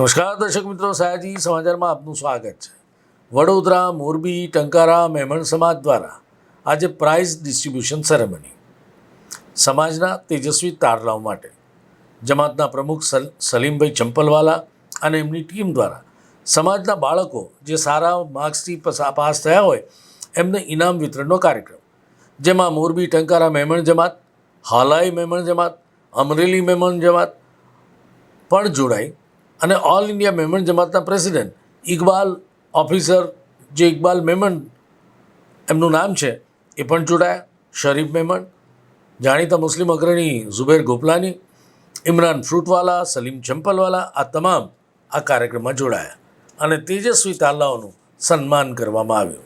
નમસ્કાર, દર્શક મિત્રો, સયાજી સમાચારમાં આપનું સ્વાગત છે. વડોદરા, મોરબી, ટંકારા, મેમણ સમાજ દ્વારા આજે પ્રાઇઝ ડિસ્ટ્રીબ્યુશન સેરેમની સમાજના તેજસ્વી તારલાઓ માટે જમાતના પ્રમુખ સલ, સલીમભાઈ ચંપલવાલા અને એમની ટીમ દ્વારા સમાજના બાળકો જે સારા માર્ક્સથી પાસ થયા હોય, એમને ઇનામ વિતરણનો કાર્યક્રમ. જેમાં મોરબી, ટંકારા મેમણ જમાત, હાલાઈ મેમણ જમાત, અમરેલી મહેમણ જમાત પણ જોડાઈ અને ઓલ ઇન્ડિયા મેમણ જમાતના પ્રેસિડેન્ટ ઇકબાલ ઓફિસર જે ઇકબાલ મેમણ એમનું નામ છે એ પણ જોડાયા શરીફ મેમણ જાણીતા મુસ્લિમ અગ્રણી ઝુબેર ગોપલાની ઇમરાન ફ્રૂટવાલા સલીમ ચંપલવાલા આ તમામ આ કાર્યક્રમમાં જોડાયા. અને તેજસ્વી તાલાઓનું સન્માન કરવામાં આવ્યું.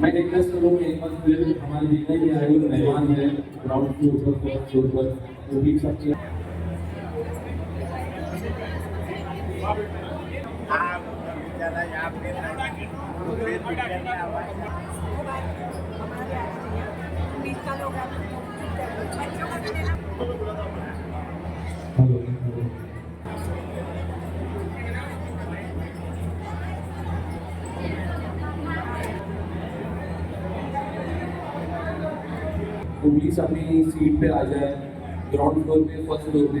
मैं रिक्वेस्ट करूँगा एक बार फिर हमारे जितने भी आए मेहमान हैं ग्राउंड के ऊपर फ़र्स्ट पर वो भी सबके प्लीज़ अपनी सीट पे आ जाए। ग्राउंड फ्लोर पे फ़र्स्ट फ्लोर पे।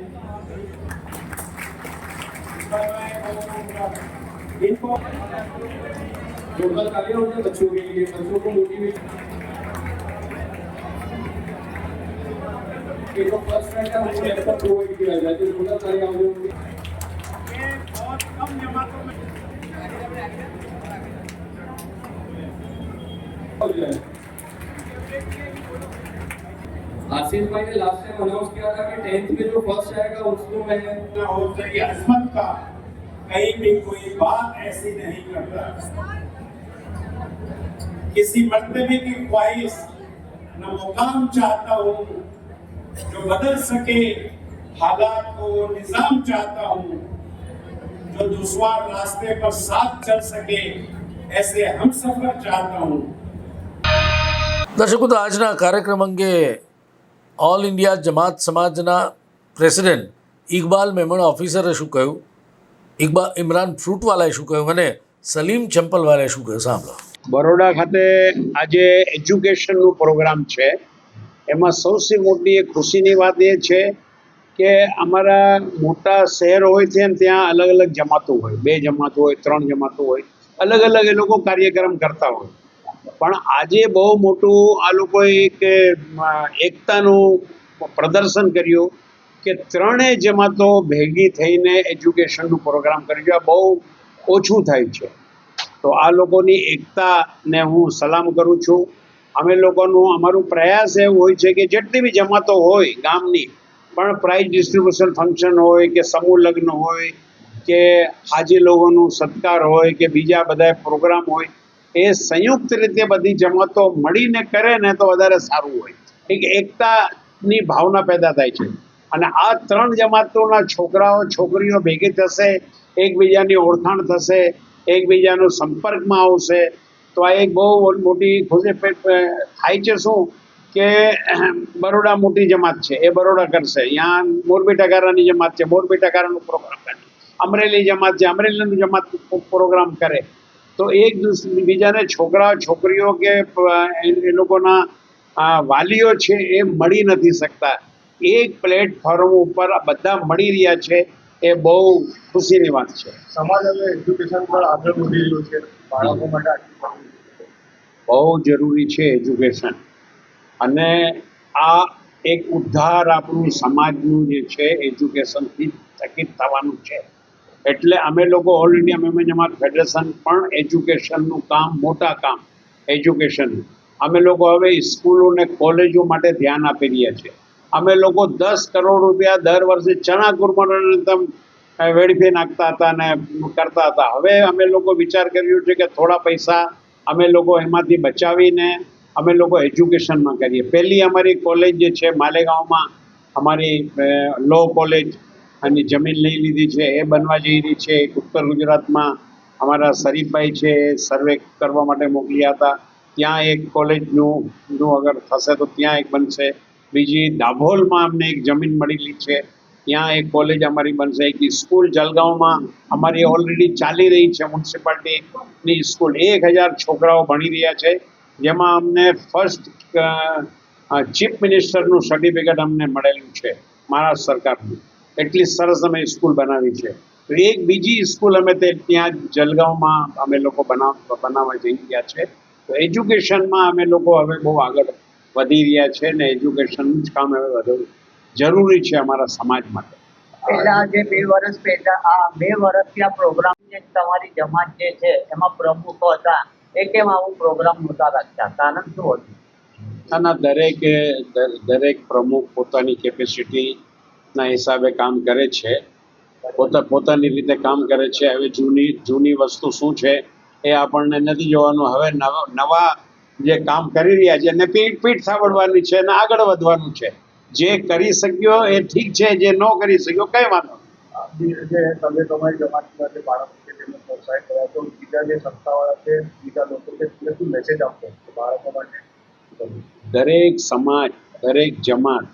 इनको जोरदार तालियां हो जाए बच्चों के लिए बच्चों को मोटिवेट एक फर्स्ट रैंक है उनको लैपटॉप प्रोवाइड किया जाए तो जोरदार तालियां हो जाए ये बहुत कम जमातों में हो जाए आसिफ भाई ने लास्ट टाइम अनाउंस किया था कि टेंथ में जो फर्स्ट आएगा उसको मैं और तेरी अजमत का कहीं भी कोई बात ऐसी नहीं करता किसी मर्तबे की ख्वाहिश न मुकाम चाहता हूँ जो बदल सके हालात को निजाम चाहता हूँ जो दुश्वार रास्ते पर साथ चल सके ऐसे हम सफर चाहता हूँ દર્શકો તો આજના કાર્યક્રમ અંગે ઓલ ઇન્ડિયા જમાત સમાજના પ્રેસિડેન્ટ ઇકબાલ મેમણ ઓફિસરે શું કહ્યું? ઇકબાલ ઇમરાન ફ્રૂટવાલાએ શું કહ્યું? અને સલીમ ચંપલવાલાએ શું કહ્યું? સાંભળો. બરોડા ખાતે આજે એજ્યુકેશનનો પ્રોગ્રામ છે. એમાં સૌથી મોટી એક ખુશીની વાત એ છે કે અમારા મોટા શહેર હોય છે ને ત્યાં અલગ અલગ જમાતો હોય. બે જમાતો હોય, ત્રણ જમાતો હોય. અલગ અલગ એ લોકો કાર્યક્રમ કરતા હોય. પણ આજે બહુ મોટું આ લોકોએ એક એકતાનું પ્રદર્શન કર્યું કે ત્રણેય જમાતો ભેગી થઈને એજ્યુકેશનનું પ્રોગ્રામ કર્યું આ બહુ ઓછું થાય છે. તો આ લોકોની એકતાને હું સલામ કરું છું. અમે લોકોનું, અમારું પ્રયાસ એવું હોય છે કે જેટલી બી જમાતો હોય ગામની, પણ પ્રાઇઝ ડિસ્ટ્રીબ્યુશન ફંક્શન હોય કે સમૂહ લગ્ન હોય કે હાજી લોકોનું સત્કાર હોય કે બીજા બધા પ્રોગ્રામ હોય એ સંયુક્ત રીતે બધી જમાતો મળીને કરે ને તો વધારે સારું હોય. એક એકતાની ભાવના પેદા થાય છે. અને આ ત્રણ જમાતોના છોકરાઓ, છોકરીઓ ભેગી થશે, એકબીજાની ઓળખાણ થશે, એકબીજાનો સંપર્કમાં આવશે. તો આ એક બહુ મોટી ખુશી થાય છે શું? કે બરોડા મોટી જમાત છે, એ બરોડા કરશે. અહીંયા મોરબી ટકારાની જમાત છે મોરબી ટકારાનો પ્રોગ્રામ કરે અમરેલી જમાત છે, અમરેલીનું જમાત પ્રોગ્રામ કરે. તો એક બીજાને છોકરા છોકરીઓ કે એ લોકોના આ વાલીઓ છે એ મળી નથી શકતા. એક પ્લેટફોર્મ ઉપર બધા મળી રહ્યા છે એ બહુ ખુશીની વાત છે. સમાજ હવે એજ્યુકેશન પર આગળ વધી રહ્યું છે. બાળકો માટે બહુ જરૂરી છે એજ્યુકેશન અને આ એક ઉદ્ધાર આપણું સમાજનું જે છે એજ્યુકેશનથી થકી થવાનું છે. એટલે અમે લોકો all India Memon Jamat federation પણ એજ્યુકેશનનું કામ, મોટા કામ એજ્યુકેશનનું અમે લોકો હવે સ્કૂલો અને કોલેજો માટે ધ્યાન આપી રહ્યા છે અમે લોકો દસ કરોડ રૂપિયા દર વર્ષે ચણા તમ વેડફી નાખતા હતા અને કરતા હતા. હવે અમે લોકો વિચાર કર્યો છે કે થોડા પૈસા અમે લોકો એમાંથી બચાવીને અમે લોકો એજ્યુકેશનમાં કરીએ. પહેલી અમારી કોલેજ જે છે, માલેગાંવમાં અમારી લો કોલેજ અને જમીન લઈ લીધી છે, એ બનવા જઈ રહી છે. ઉત્તર ગુજરાતમાં અમારા શરીફભાઈ છે, સર્વે કરવા માટે મોકલ્યા હતા. ત્યાં એક કોલેજનું, નું અગર થશે તો ત્યાં એક બનશે. બીજી દાભોલમાં અમને એક જમીન મળેલી છે. ત્યાં એક કોલેજ અમારી બનશે. એક સ્કૂલ જલગાંવમાં અમારી ઓલરેડી ચાલી રહી છે, મ્યુનિસિપાલિટીની સ્કૂલ. એક હજાર છોકરાઓ ભણી રહ્યા છે. જેમાં અમને ફર્સ્ટ ચીફ મિનિસ્ટરનું સર્ટિફિકેટ અમને મળેલું છે મહારાષ્ટ્ર સરકારનું. એટલી સરસ અમે સ્કૂલ બનાવી છે. તો એક બીજી સ્કૂલ અમે તે ત્યાં જલગાંવમાં અમે લોકો બનાવ બનાવવા જઈ રહ્યા છે. તો એજ્યુકેશનમાં અમે લોકો હવે બહુ આગળ વધી રહ્યા છે ને એજ્યુકેશનનું જ કામ હવે વધુ જરૂરી છે અમારા સમાજ માટે. પહેલા જે બે વર્ષ પહેલા આ બે વર્ષથી આ પ્રોગ્રામ જે તમારી જમાત જે છે એમાં પ્રમુખો હતા એ કેમ આવું પ્રોગ્રામ નહોતા રાખતા? કારણ શું હતું? ના દરેક દરેક પ્રમુખ પોતાની કેપેસિટીના હિસાબે કામ કરે છે. પોતા પોતાની રીતે કામ કરે છે. હવે જૂની જૂની વસ્તુ શું છે એ આપણને નથી જોવાનું. હવે નવા જે કામ કરી રહ્યા છે એને પીઠ પીઠ સાંભળવાની છે અને આગળ વધવાનું છે. જે કરી શક્યો એ ઠીક છે જે ન કરી શક્યો કઈ વાંધો તમે તમારી જમાતના જે બાળકો છે તેમને પ્રોત્સાહિત કર્યા તો બીજા જે સત્તાવાળા છે બીજા લોકો છે શું મેસેજ આપશો બાળકો માટે દરેક સમાજ દરેક જમાત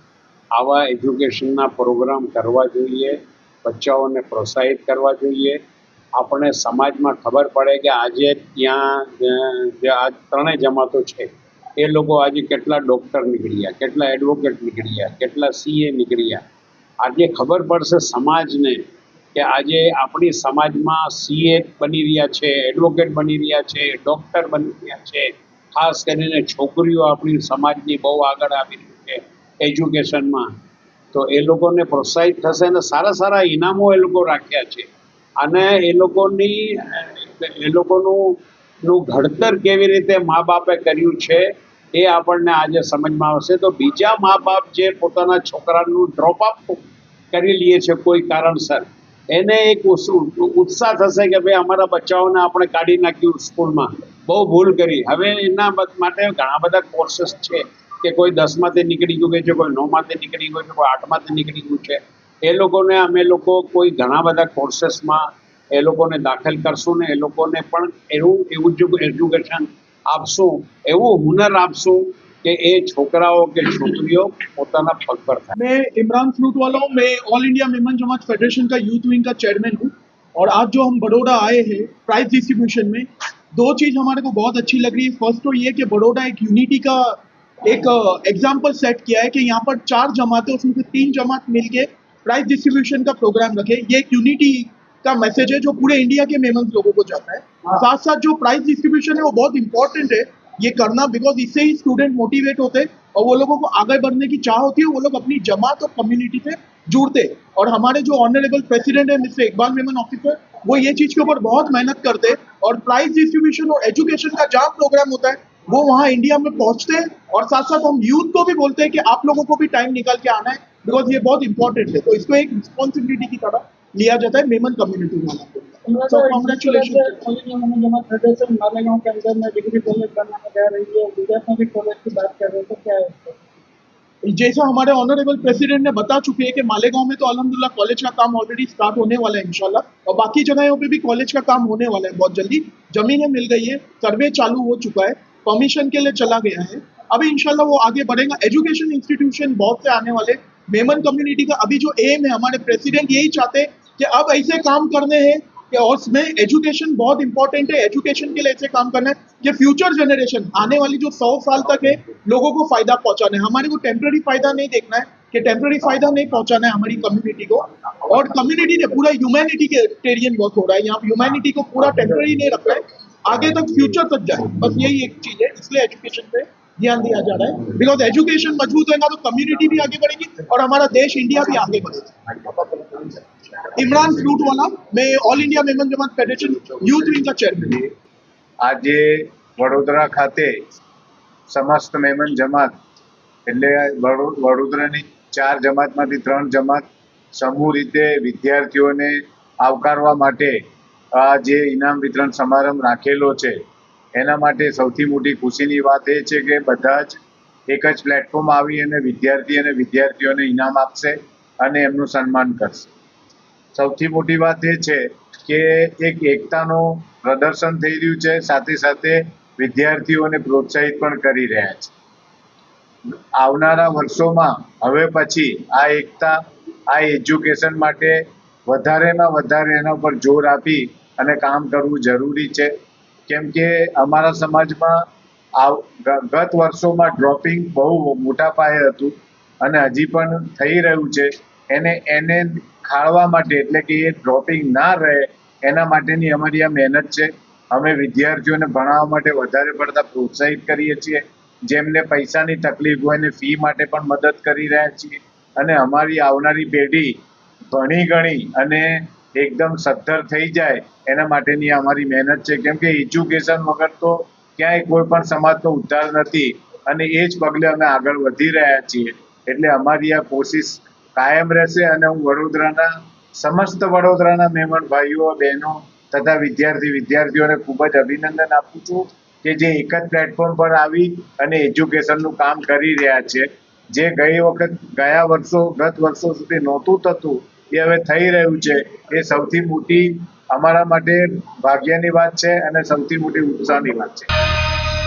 આવા એજ્યુકેશનના પ્રોગ્રામ કરવા જોઈએ, બચ્ચાઓને પ્રોત્સાહિત કરવા જોઈએ. આપણે સમાજમાં ખબર પડે કે આજે ત્યાં, જે આ ત્રણેય જમાતો છે, એ લોકો આજે કેટલા ડૉક્ટર નીકળ્યા, કેટલા એડવોકેટ નીકળ્યા, કેટલા સીએ નીકળ્યા. આજે ખબર પડશે સમાજને કે આજે આપણી સમાજમાં સીએ બની રહ્યા છે, એડવોકેટ બની રહ્યા છે, ડૉક્ટર બની રહ્યા છે. ખાસ કરીને છોકરીઓ આપણી સમાજની બહુ આગળ આવી રહી છે. એજ્યુકેશનમાં. તો એ લોકોને પ્રોત્સાહિત થશે અને સારા સારા ઇનામો એ લોકો રાખ્યા છે. અને એ લોકોની, એ લોકોનું, નું ઘડતર કેવી રીતે મા બાપે કર્યું છે એ આપણને આજે સમજમાં આવશે. તો બીજા મા બાપ જે પોતાના છોકરાનું ડ્રોપ અપ કરી લઈએ છે કોઈ કારણસર, એને એક ઉત્સ- ઉત્સાહ થશે કે ભાઈ અમારા બચ્ચાઓને આપણે કાઢી નાખ્યું સ્કૂલમાં. બહુ ભૂલ કરી. હવે એના માટે ઘણા બધા કોર્સીસ છે. કે કોઈ દસમાંથી નીકળી ગયું છે કોઈ નવમાંથી નીકળી ગયું છે, કોઈ આઠમાંથી નીકળી ગયું છે, એ લોકોને અમે લોકો કોઈ ઘણા બધા કોર્સેસમાં એ લોકોને દાખલ કરશું ને એ લોકોને પણ એવું એવું જ એજ્યુકેશન આપશું, એવું હુનર આપશું કે એ છોકરાઓ કે છોકરીઓ પોતાના પગ પર થાય. मैं इमरान फ्लूट वाला हूँ मैं all India Memon Jamat federation का यूथ विंग का चेयरमैन हूँ और आज जो हम बड़ोड़ा आए हैं प्राइज डिस्ट्रीब्यूशन में दो चीज़ हमारे को बहुत अच्छी लग रही है फर्स्ट तो ये कि बड़ोड़ा एक एक एग्ज़ाम्पल सेट किया है कि यहाँ पर चार जमातें उसमें से तीन जमात मिलके प्राइज डिस्ट्रीब्यूशन का प्रोग्राम रखे। ये एक यूनिटी का मैसेज है जो पूरे इंडिया के मेमन्स लोगों को जाता है। साथ साथ जो प्राइज डिस्ट्रीब्यूशन है वो बहुत इंपॉर्टेंट है। ये करना बिकॉज़ इससे ही स्टूडेंट मोटिवेट होते हैं और वो लोगों को आगे बढ़ने की चाह होती है। वो लोग अपनी जमात और कम्युनिटी से जुड़ते। और हमारे जो ऑनरेबल प्रेसिडेंट है मिस्टर इकबाल मेमन ऑफिसर वो ये चीज़ के ऊपर बहुत मेहनत करते। और प्राइज डिस्ट्रीब्यूशन और एजुकेशन का जहाँ प्रोग्राम होता है वो वहाँ इंडिया में पहुँचते हैं और साथ साथ हम यूथ को भी बोलते हैं कि आप लोगों को भी टाइम निकाल के आना है बिकॉज़ ये बहुत इंपॉर्टेंट है। तो इसको एक रिस्पॉन्सिबिलिटी की तरह लिया जाता है मेमन कम्युनिटी वाला सो कॉन्ग्रेचुलेशन मालेगांव के अंदर में डिग्री कॉलेज बनाने जा रही है गुजरात में भी कॉलेज की बात कर रहे हैं तो क्या है जैसा हमारे ऑनरेबल प्रेसिडेंट ने बता चुके हैं कि मालेगांव में तो अल्हम्दुलिल्लाह कॉलेज का काम ऑलरेडी स्टार्ट होने वाला है इंशाल्लाह और बाकी जगहों पे भी कॉलेज का काम होने वाला है बहुत जल्दी। जमीनें मिल गई है सर्वे चालू हो चुका है। परमिशन के लिए चला गया है। अभी इंशाल्लाह वो आगे बढ़ेगा। एजुकेशन इंस्टीट्यूशन बहुत से आने वाले। मेमन कम्युनिटी का अभी जो एम है, हमारे प्रेसिडेंट यही चाहते हैं कि अब ऐसे काम करने हैं कि और उसमें एजुकेशन बहुत इंपॉर्टेंट है। एजुकेशन के लिए ऐसे काम करना है कि फ्यूचर जनरेशन आने वाली जो सौ साल तक है, लोगों को फ़ायदा पहुंचाना है। हमारे को टेम्पररी फ़ायदा नहीं देखना है कि टेम्पररी फ़ायदा नहीं पहुंचाना है हमारी कम्युनिटी को। और कम्युनिटी ने पूरा ह्यूमैनिटी के टेरियन वर्क हो रहा है। यहाँ ह्यूमैनिटी को पूरा टेम्पररी नहीं रख रहा है। आगे तक फ्यूचर तक जाए बस यही एक चीज है इसलिए एजुकेशन पे ध्यान दिया जा रहा है बिकॉज एजुकेशन मजबूत होगा तो कम्युनिटी भी आगे बढ़ेगी और हमारा देश इंडिया भी आगे बढ़ेगा इमरान फ्रूट वाला मैं all India Memon Jamat federation youth wing का चेयरमैन हूँ આજે વડોદરા ખાતે સમસ્ત મેમન જમાત એટલે વડો- વડોદરાની ચાર જમાતમાંથી ત્રણ જમાત સમૂહ રીતે વિદ્યાર્થીઓને આવકારવા માટે આ જે ઇનામ વિતરણ સમારંભ રાખેલો છે, એના માટે સૌથી મોટી ખુશીની વાત એ છે કે બધા જ એક જ પ્લેટફોર્મ આવી અને વિદ્યાર્થી અને વિદ્યાર્થીઓને ઇનામ આપશે અને એમનું સન્માન કરશે. સૌથી મોટી વાત એ છે કે એક એકતાનું પ્રદર્શન થઈ રહ્યું છે, સાથે સાથે વિદ્યાર્થીઓને પ્રોત્સાહિત પણ કરી રહ્યા છે. આવનારા વર્ષોમાં હવે પછી આ એકતા, આ એજ્યુકેશન માટે વધારેમાં વધારે એના પર જોર આપી અને કામ કરવું જરૂરી છે. કેમ કે અમારા સમાજમાં ગત વર્ષોમાં ડ્રોપિંગ બહુ મોટા પાયે હતું અને હજી પણ થઈ રહ્યું છે. એને એને ખાળવા માટે, એટલે કે એ ડ્રોપિંગ ના રહે, એના માટેની અમારી આ મહેનત છે. અમે વિદ્યાર્થીઓને ભણાવવા માટે વધારે પડતા પ્રોત્સાહિત કરીએ છીએ. જેમને પૈસાની તકલીફ હોય એને ફી માટે પણ મદદ કરી રહ્યા છીએ. અને અમારી આવનારી પેઢી ભણી ગણી અને એકદમ સદ્ધર થઈ જાય, એના માટેની અમારી મહેનત છે. કેમ કે એજ્યુકેશન વગર તો ક્યાંય કોઈ પણ સમાજનો ઉદ્ધાર નથી અને એ જ પગલે અમે આગળ વધી રહ્યા છીએ. એટલે અમારી આ કોશિશ કાયમ રહેશે અને હું વડોદરાના સમસ્ત વડોદરાના મહેમાન ભાઈઓ, બહેનો તથા વિદ્યાર્થી વિદ્યાર્થીઓને ખૂબ જ અભિનંદન આપું છું કે જે એક જ પ્લેટફોર્મ પર આવી અને એજ્યુકેશનનું કામ કરી રહ્યા છે. જે ગઈ વખત, ગયા વર્ષો, ગત વર્ષો સુધી નહોતું થતું એ હવે થઈ રહ્યું છે. એ સૌથી મોટી અમારા માટે ભાગ્યની વાત છે અને સૌથી મોટી ઉત્સાહની વાત છે.